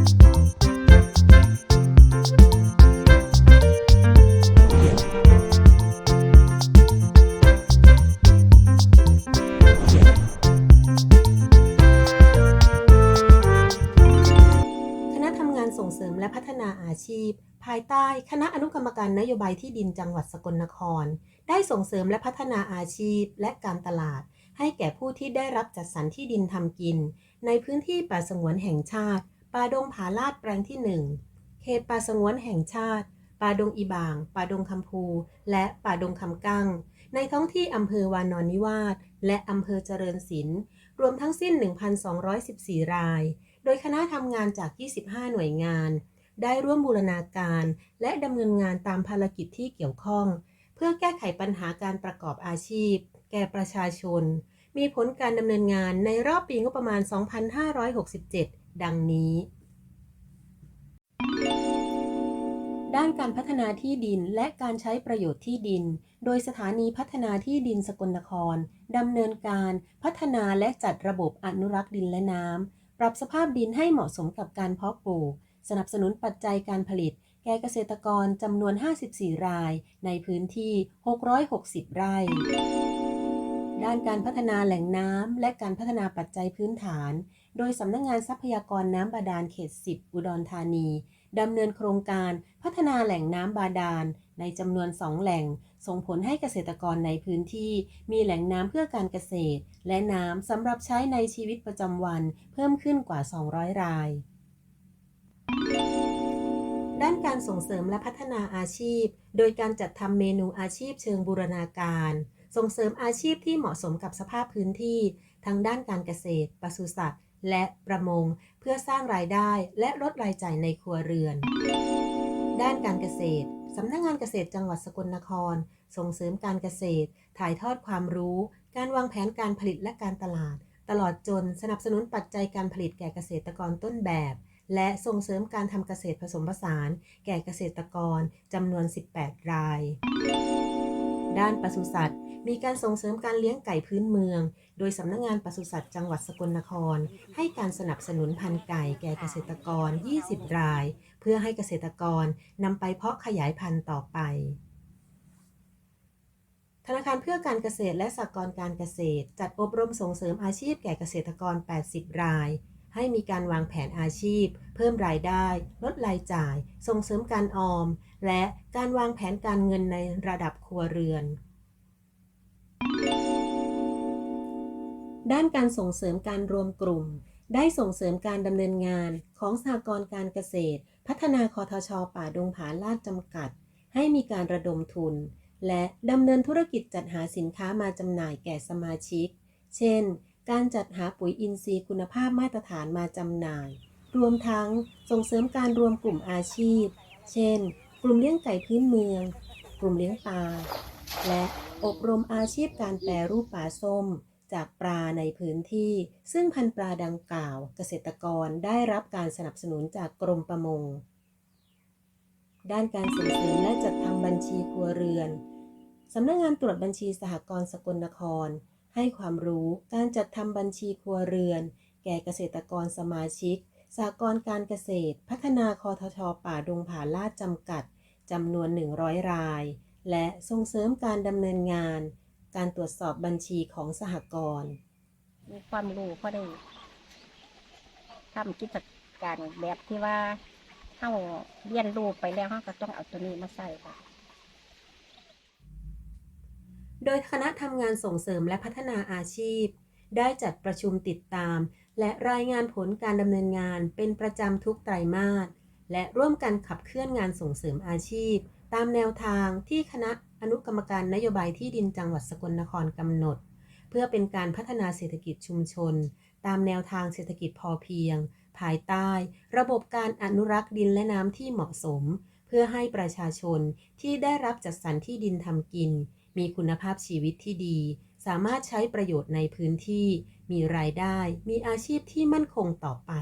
คณะทำงานส่งเสริมและพัฒนาอาชีพ ภายใต้คณะอนุกรรมการนโยบายที่ดินจังหวัดสกลนคร ได้ส่งเสริมและพัฒนาอาชีพและการตลาด ให้แก่ผู้ที่ได้รับจัดสรรที่ดินทำกิน ในพื้นที่ป่าสงวนแห่งชาติ ป่าดงผาลาดแปลงที่ 1 เขตป่าสงวนแห่งชาติ ป่าดงอีบาง ป่าดงคำพู และป่าดงคำกั้ง ในท้องที่อำเภอวานอนนิวาสและอำเภอเจริญศิลป์รวมทั้งสิ้น 1,214 ราย โดยคณะทำงานจาก 25 หน่วยงาน ได้ร่วมบูรณาการและดำเนินงานตามภารกิจที่เกี่ยวข้อง เพื่อแก้ไขปัญหาการประกอบอาชีพ แก่ประชาชน มีผลการดำเนินงานในรอบปีงบประมาณ 2567 ดังนี้ ด้านการพัฒนาที่ดินและการใช้ประโยชน์ที่ดิน โดยสถานีพัฒนาที่ดินสกลนครดำเนินการพัฒนาและจัดระบบอนุรักษ์ดินและน้ำ ปรับสภาพดินให้เหมาะสมกับการเพาะปลูก สนับสนุนปัจจัยการผลิต แก่เกษตรกรจำนวน 54 ราย ในพื้นที่ 660 ไร่ด้านการพัฒนาแหล่งน้ำและการพัฒนาปัจจัยพื้นฐาน โดยสำนักงงานทรัพยากรน้ำบาดาลเขต 10 อุดรธานีดำเนินโครงการพัฒนาแหล่งน้ำบาดาลในจำนวน 2 แหล่ง ส่งผลให้เกษตรกรในพื้นที่ มีแหล่งน้ำเพื่อการเกษตร และน้ำสำหรับใช้ในชีวิตประจำวันเพิ่มขึ้นกว่า 200 ราย ด้านการส่งเสริมและพัฒนาอาชีพ โดยการจัดทำเมนูอาชีพเชิงบูรณาการ ส่งเสริมอาชีพที่เหมาะสมกับสภาพพื้นที่ ทั้งด้านการเกษตรปศุสัตว์ และประมงเพื่อสร้างรายได้และลดรายจ่ายในครัวเรือน ด้านการเกษตร สำนักงานเกษตรจังหวัดสกลนคร ส่งเสริมการเกษตร ถ่ายทอดความรู้ การวางแผนการผลิตและการตลาด ตลอดจนสนับสนุนปัจจัยการผลิตแก่เกษตรกรต้นแบบ และส่งเสริมการทำเกษตรผสมผสาน แก่เกษตรกรจำนวน 18 ราย ด้านปศุสัตว์ มีการส่งเสริมการเลี้ยงไก่พื้นเมือง โดยสำนักงานปศุสัตว์จังหวัดสกลนคร ให้การสนับสนุนพันธุ์ไก่แก่เกษตรกร 20 ราย เพื่อให้เกษตรกรนำไปเพาะขยายพันธุ์ต่อไป ธนาคารเพื่อการเกษตรและสหกรณ์การเกษตร จัดอบรมส่งเสริมอาชีพแก่เกษตรกร 80 รายให้มีการวางแผนอาชีพ เพิ่มรายได้ ลดรายจ่าย ส่งเสริมการออม และการวางแผนการเงินในระดับครัวเรือน ด้านการส่งเสริมการรวมกลุ่ม ได้ส่งเสริมการดำเนินงานของสหกรณ์การเกษตร พัฒนาคอทช ป่าดงผาลาดจำกัด ให้มีการระดมทุน และดำเนินธุรกิจจัดหาสินค้ามาจำหน่ายแก่สมาชิก เช่น การจัดหาปุ๋ยอินทรีย์คุณภาพมาตรฐานมาจำหน่าย รวมทั้งส่งเสริมการรวมกลุ่มอาชีพ เช่น กลุ่มเลี้ยงไก่พื้นเมือง กลุ่มเลี้ยงปลา และอบรมอาชีพการแปรรูปปลาส้ม จากปลาในพื้นที่ ซึ่งพันปลาดังกล่าว เกษตรกรได้รับการสนับสนุนจากกรมประมง ด้านการส่งเสริมและจัดทำบัญชีครัวเรือนสำนักงานตรวจบัญชีสหกรณ์สกลนคร ให้ความรู้การจัดทำบัญชีครัวเรือน แก่เกษตรกรสมาชิกสหกรณ์การเกษตร พัฒนาคอทชป่าดงผาลาดจำกัดจำนวน 100 ราย และส่งเสริมการดำเนินงาน การตรวจสอบบัญชีของสหกรณ์มีความรู้พอได้ทำกิจการแบบที่ว่าเฮาเรียนรู้ไปแล้วเฮาก็ต้องเอาตัวนี้มาใส่ค่ะ โดยคณะทำงานส่งเสริมและพัฒนาอาชีพ ได้จัดประชุมติดตาม และรายงานผลการดำเนินงานเป็นประจำทุกไตรมาสและร่วมกันขับเคลื่อนงานส่งเสริมอาชีพ ตามแนวทางที่คณะ อนุกรรมการนโยบายที่ดินจังหวัดสกลนครกำหนด เพื่อเป็นการพัฒนาเศรษฐกิจชุมชน ตามแนวทางเศรษฐกิจพอเพียง ภายใต้ ระบบการอนุรักษ์ดินและน้ำที่เหมาะสม เพื่อให้ประชาชนที่ได้รับจัดสรรที่ดินทำกิน มีคุณภาพชีวิตที่ดี สามารถใช้ประโยชน์ในพื้นที่ มีรายได้ มีอาชีพที่มั่นคงต่อไป